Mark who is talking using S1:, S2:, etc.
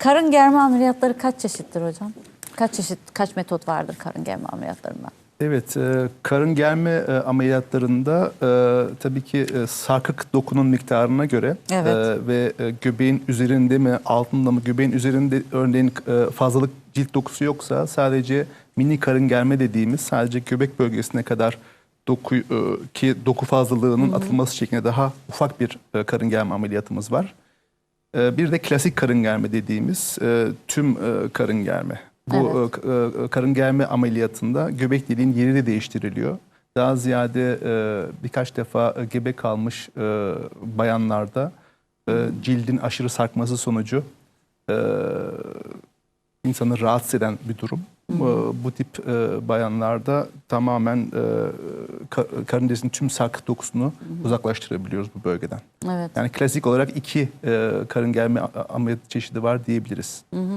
S1: Karın germe ameliyatları kaç çeşittir hocam? Kaç çeşit, kaç metot vardır karın germe ameliyatlarında?
S2: Evet, e, karın germe e, ameliyatlarında e, tabii ki e, sarkık dokunun miktarına göre
S1: Evet.
S2: e, ve e, göbeğin üzerinde mi altında mı göbeğin üzerinde örneğin e, fazlalık cilt dokusu yoksa sadece mini karın germe dediğimiz sadece göbek bölgesine kadar doku e, ki doku fazlalığının atılması şeklinde daha ufak bir e, karın germe ameliyatımız var. E, Bir de klasik karın germe dediğimiz e, tüm e, karın germe. Bu
S1: Evet.
S2: e, karın germe ameliyatında göbek deliğin yeri de değiştiriliyor. Daha ziyade birkaç defa gebe kalmış bayanlarda cildin aşırı sarkması sonucu insanı rahatsız eden bir durum. Bu tip e, bayanlarda tamamen e, ka- karın derisinin tüm sarkık dokusunu uzaklaştırabiliyoruz bu bölgeden.
S1: Evet.
S2: Yani klasik olarak iki e, karın germe ameliyat çeşidi var diyebiliriz.